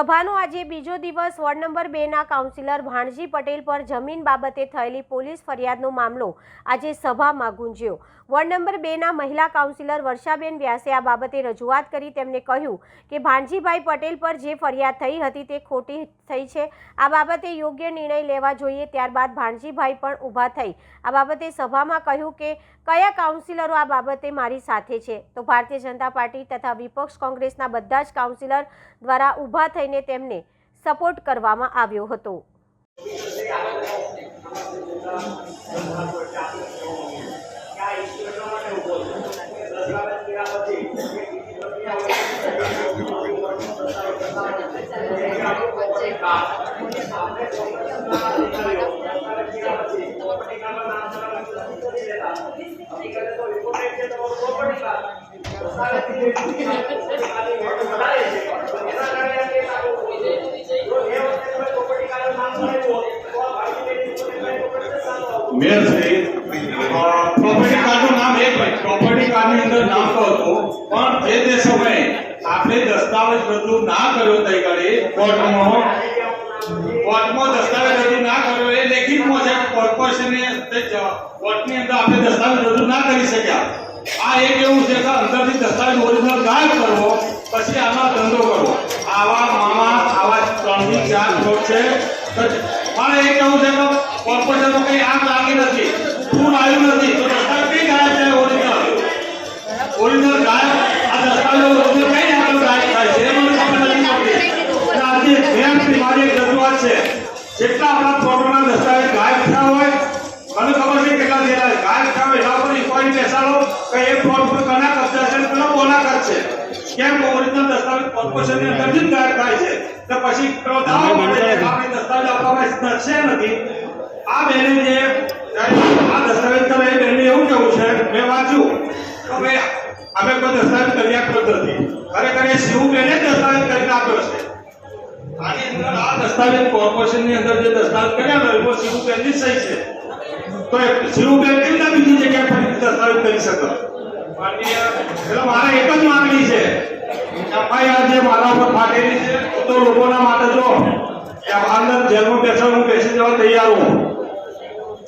સભાનો આજે બીજો દિવસ વોર્ડ નંબર બેના કાઉન્સિલર ભાણજી પટેલ પર જમીન બાબતે થયેલી પોલીસ ફરિયાદનો મામલો આજે સભામાં ગુંજ્યો. વોર્ડ નંબર બેના મહિલા કાઉન્સિલર વર્ષાબેન વ્યાસે આ બાબતે રજૂઆત કરી તેમણે કહ્યું કે ભાણજીભાઈ પટેલ પર જે ફરિયાદ થઈ હતી તે ખોટી થઈ છે. આ બાબતે યોગ્ય નિર્ણય લેવા જોઈએ, ત્યારબાદ ભાણજીભાઈ પણ ઊભા થઈ. આ બાબતે સભામાં કહ્યું કે, કયા કાઉન્સિલરો આ બાબતે મારી સાથે છે? તો ભારતીય જનતા પાર્ટી તથા વિપક્ષ કોંગ્રેસના બધા જ કાઉન્સિલર દ્વારા ઊભા થઈને તેમને સપોર્ટ કરવામાં આવ્યો હતો. મેયર શ્રી પ્રોપર્ટી નામ એક હોય. પ્રોપર્ટી કાર્ડની અંદર નામ તો હતું, પણ જે તે સમયે આપણે દસ્તાવેજ રજૂ ના કર્યો તે ઘડી કોર્ટમાં કોર્ટમાં દસ્તાવેજ રજૂ ના કર્યો એ લેખિતમાં છે. કોર્પોરેશને કોર્ટની અંદર આપણે દસ્તાવેજ રજૂ ના કરી શક્યા. આ એક એવું છે કે અંદરથી દસ્તાવેજ ઓરિજિનલ ગાયબ કરવો, પછી આમાં ધંધો કરવો. આવા મામા, આવા ત્રણથી ચાર છે. પણ એ કેવું છે કે કોર્પોરેશનનું કંઈ આગ લાગી નથી. ફૂલ આવ્યું નથી. તો દસ્તાવેજ ગાયબ છે? ઓરિજિનલ. ઓરિજિનલ ગાયબ આ દસ્તાવેજ ઓરિજિનલ કઈ આગળ ગાયબ થાય છે? મને ખબર નથી પડતી. આજે બેંકની મારી એક રજૂઆત છે. જેટલા આપણા ફોટોના દસ્તાવેજ ગાયબ થયા હોય, મને ખબર છે કેટલા છે. ગાયબ થયા હોય એના પર ઇન્કવાયરી બેસાડો કે એ ફોન પર કના કબજા છે કોનો છે? કેમ ઓરિજિનલ ને અંદરથી થાય છે. તો પછી પેલો દાવો છે આપણે દસ્તાવેજ આપવામાં નડશે નથી. આ બેને જે આ દસ્તાવેજ તમે એ બેનને એવું કેવું છે મેં વાંચ્યું તો ભાઈ અમે કોઈ દસ્તાવેજ કરી આપ્યો નથી. ખરેખર એ શિવ બેને દસ્તાવેજ કરીને આપ્યો છે. આની અંદર આ દસ્તાવેજ કોર્પોરેશનની અંદર જે દસ્તાવેજ કર્યા હોય એમાં શિવ બેનની સહી છે. તો શિવ બેન કેમ બીજી જગ્યાએ દસ્તાવેજ કરી શકે? માનનીય એટલે મારે એક જ માંગણી છે જે મારા પર ફાટેલી છે. તો લોકોના માટે જો અંદર જેલમાં બેસવા હું બેસી જવા તૈયાર હું.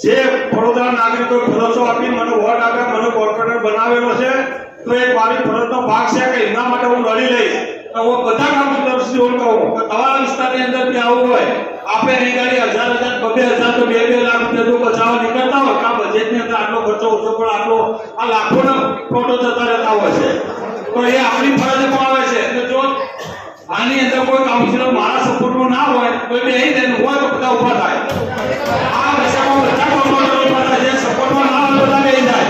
જે વડોદરા નાગરિકો ભરોસો આપી મને વોટ આપે, મને કોર્પોરેટર બનાવેલો છે, તો એ મારી ફરજનો ભાગ છે કે એના માટે હું લડી લઈશ. તો હું બધા કાઉન્સિલર્સને એવું કહું કે તમારા વિસ્તારની અંદર બી આવું હોય આપણે નહીં ગાડી હજાર હજાર, બબે હજાર તો બે બે લાખ રૂપિયા જો બચાવવા નીકળતા હોય, કે બજેટની અંદર આટલો ખર્ચો ઓછો પણ આટલો, આ લાખોના ફોટો જતા રહેતા હોય છે. તો એ આપણી પણ આવે છે. તો જો આની અંદર કોઈ કાઉન્સિલર મારા સપોર્ટમાં ના હોય તો એ અહીં હોય તો બધા ઊભા થાય. આ દશામાં બધા કાઉન્સિલરો ઊભા થાય છે સપોર્ટમાં ના હોય બધા બેહી જાય.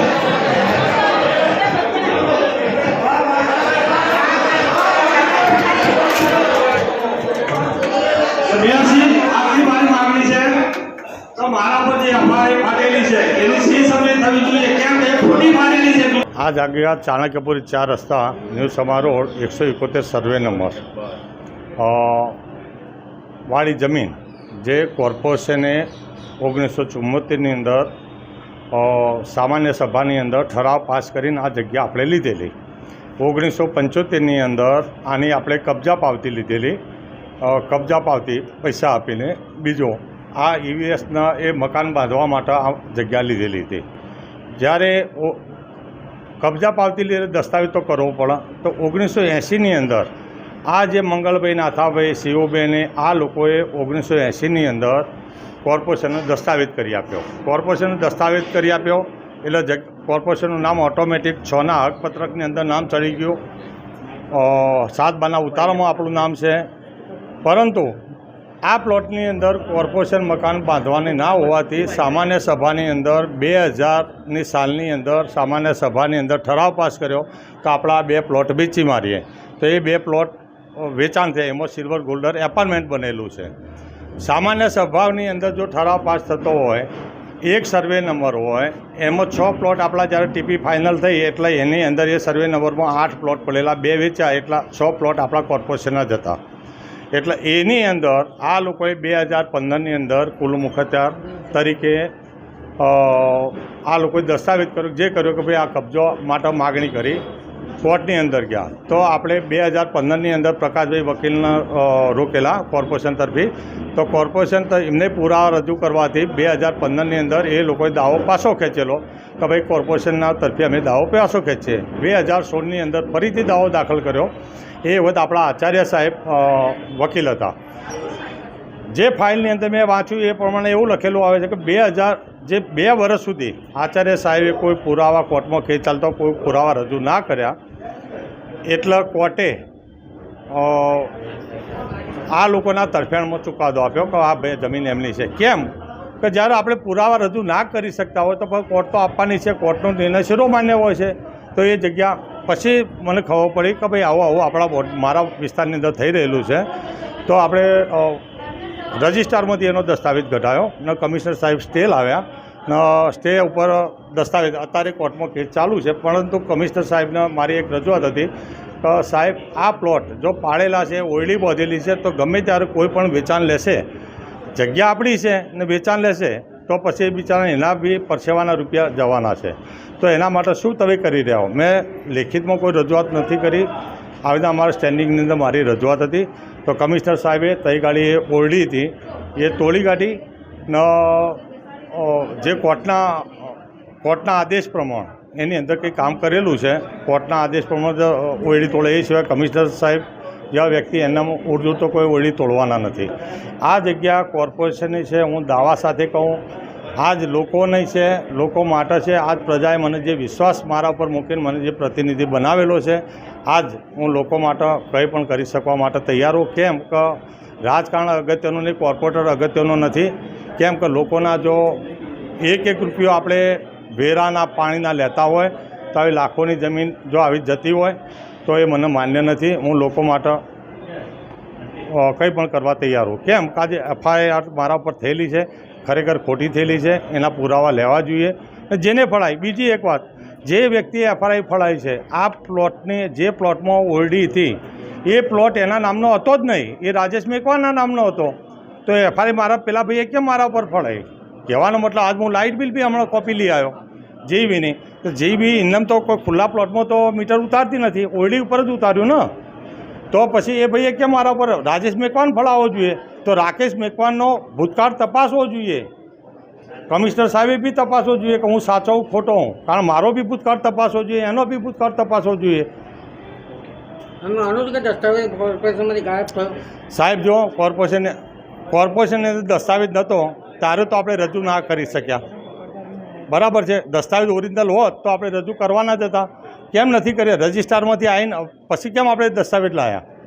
આ જાગ્યા ચાણક્યપુરી ચાર રસ્તા ન્યૂ સમારોહ એકસો એકોતેર સર્વે નંબર. વાળી જમીન જે કોર્પોરેશને ઓગણીસો ચુમ્મોતેરની અંદર સામાન્ય સભાની અંદર ઠરાવ પાસ કરીને આ જગ્યા આપણે લીધેલી. ઓગણીસો પંચોતેરની અંદર આની આપણે કબજા પાવતી લીધેલી. કબજા પાવતી પૈસા આપીને બીજો આ ઈવીએસના એ મકાન બાંધવા માટે આ જગ્યા લીધેલી હતી. જ્યારે કબજા પાવતી લઈને દસ્તાવેજ તો કરવો પડે. તો ઓગણીસો એંસીની અંદર આ જે મંગળભાઈ નાથાભાઈ, શિવબેને, આ લોકોએ ઓગણીસો એંસીની અંદર કોર્પોરેશનનો દસ્તાવેજ કરી આપ્યો. કોર્પોરેશનનો દસ્તાવેજ કરી આપ્યો એટલે જગ કોર્પોરેશનનું નામ ઓટોમેટિક છના હકપત્રકની અંદર નામ ચડી ગયું. સાત બાના ઉતારામાં આપણું નામ છે. પરંતુ આ પ્લોટની અંદર કોર્પોરેશન મકાન બાંધવાની ના હોવાથી સામાન્ય સભાની અંદર બે હજારની સાલની અંદર સામાન્ય સભાની અંદર ઠરાવ પાસ કર્યો કે આપણા બે પ્લોટ વેચી મારીએ. તો એ બે પ્લોટ વેચાણ થયા. એમાં સિલ્વર ગોલ્ડર એપાર્ટમેન્ટ બનેલું છે. સામાન્ય સભાની અંદર જો ઠરાવ પાસ થતો હોય, એક સર્વે નંબર હોય, એમાં છ પ્લોટ આપણા જ્યારે ટીપી ફાઇનલ થઈ એટલે એની અંદર એ સર્વે નંબરમાં આઠ પ્લોટ પડેલા, બે વેચ્યા એટલા છ પ્લોટ આપણા કોર્પોરેશનના જ હતા. એટલે એની અંદર આ લોકોએ બે હજાર પંદરની અંદર કુલ મુખત્યાર તરીકે આ લોકોએ દસ્તાવેજ કર્યો, જે કર્યો કે ભાઈ આ કબજો માટે માગણી કરી. કોર્ટની અંદર ગયા. તો આપણે બે હજાર પંદરની અંદર પ્રકાશભાઈ વકીલના રોકેલા કોર્પોરેશન તરફી. તો કોર્પોરેશન એમને પુરાવા રજૂ કરવાથી બે હજાર પંદરની અંદર એ લોકોએ દાવો પાછો ખેંચેલો કે ભાઈ કોર્પોરેશનના તરફી અમે દાવો પાછો ખેંચીએ. બે હજાર સોળની અંદર ફરીથી દાવો દાખલ કર્યો. એ વખત આપણા આચાર્ય સાહેબ વકીલ હતા. જે ફાઇલની અંદર મેં વાંચ્યું એ પ્રમાણે એવું લખેલું આવે છે કે બે હજાર, જે બે વર્ષ સુધી આચાર્ય સાહેબે કોઈ પુરાવા કોર્ટમાં કેસ ચાલતો કોઈ પુરાવા રજૂ ના કર્યા. એટલે કોર્ટે આ લોકોના તરફેણમાં ચુકાદો આપ્યો કે આ બે જમીન એમની છે. કેમ? કે જ્યારે આપણે પુરાવા રજૂ ના કરી શકતા હોય તો પણ કોર્ટ તો આપવાની છે, કોર્ટનો નિર્ણય શિરોમાન્ય હોય છે. તો એ જગ્યા પછી મને ખબર પડી કે ભાઈ આવું આવું આપણા મારા વિસ્તારની અંદર થઈ રહેલું છે. તો આપણે રજિસ્ટ્રારમાંથી એનો દસ્તાવેજ કઢાયો ને કમિશનર સાહેબ સ્ટેલ લાવ્યા ને સ્ટે ઉપર દસ્તાવેજ. અત્યારે કોર્ટમાં કેસ ચાલુ છે, પરંતુ કમિશનર સાહેબને મારી એક રજૂઆત હતી તો સાહેબ, આ પ્લોટ જો પાળેલા છે ઓયડી બાંધેલી છે, તો ગમે ત્યારે કોઈ પણ વેચાણ લેશે, જગ્યા આપણી છે ને વેચાણ લેશે, તો પછી બિચારા એના બી પરસેવાના રૂપિયા જવાના છે. તો એના માટે શું તમે કરી રહ્યા હો? મેં લેખિતમાં કોઈ રજૂઆત નથી કરી. આવી રીતે અમારા સ્ટેન્ડિંગની અંદર મારી રજૂઆત હતી. તો કમિશનર સાહેબે તઈ ગાડી એ ઓરડી હતી. એ તોડી કાઢી ને જે કોર્ટના કોર્ટના આદેશ પ્રમાણે, એની અંદર કંઈ કામ કરેલું છે, કોર્ટના આદેશ પ્રમાણે જો ઓરડી તોડે એ સિવાય કમિશનર સાહેબ જેવા વ્યક્તિ એનામાં ઉર્દુ તો કોઈ ઓળી તોડવાના નથી. આ જગ્યા કોર્પોરેશનની છે, હું દાવા સાથે કહું આ જ લોકોની છે, લોકો માટે છે, આજ પ્રજાએ મને જે વિશ્વાસ મારા ઉપર મૂકીને મને જે પ્રતિનિધિ બનાવેલો છે, આજ હું લોકો માટે કંઈ પણ કરી શકવા માટે તૈયાર. હોઉં કેમ? કે, રાજકારણ અગત્યનું નહીં, કોર્પોરેટર અગત્યનું નથી. કેમ કે લોકોના જો એક એક રૂપિયો આપણે વેરાના પાણીના લેતા હોય, તો આવી લાખોની જમીન જો આવી જતી હોય, તો એ મને માન્ય નથી. હું લોકો માટે કંઈ પણ કરવા તૈયાર હું કેમ કે આજે એફઆઈઆર મારા ઉપર થયેલી છે, ખરેખર ખોટી થયેલી છે, એના પુરાવા લેવા જોઈએ. જેને ફળાય, બીજી એક વાત, જે વ્યક્તિએ એફઆરઆઈ ફળાઈ છે, આ પ્લોટની, જે પ્લોટમાં ઓરડી હતી, એ પ્લોટ એના નામનો હતો જ નહીં. એ રાજેશ મેકવાના નામનો હતો? તો એફઆઈઆર મારા પેલા ભાઈએ કેમ મારા ઉપર ફળાઈ કહેવાનો મતલબ આજ હું લાઇટ બિલ બી હમણાં કોપી લઈ આવ્યો જેઈબીની તો જેઈબી ઇન્નમ તો કોઈ ખુલ્લા પ્લોટમાં તો મીટર ઉતારતી નથી ઓરડી ઉપર જ ઉતાર્યું ને. તો પછી એ ભાઈએ કેમ મારા ઉપર રાજેશ મેકવાન ફળાવવો જોઈએ? તો રાકેશ મેકવાનનો ભૂતકાળ તપાસવો જોઈએ. કમિશનર સાહેબે બી તપાસવો જોઈએ કે હું સાચો હું ખોટો હું. કારણ મારો બી ભૂતકાળ તપાસવો જોઈએ એનો બી ભૂતકાળ તપાસવો જોઈએ. સાહેબ જો કોર્પોરેશન કોર્પોરેશનને દસ્તાવેજ નહોતો ત્યારે તો આપણે રજૂ ના કરી શક્યા. બરાબર છે? દસ્તાવેજ ઓરિજિનલ હોત તો આપણે રજૂ કરવાના જ હતા. કેમ નથી કર્યા? રજિસ્ટ્રારમાંથી આવીને પછી કેમ આપણે દસ્તાવેજ લાવ્યા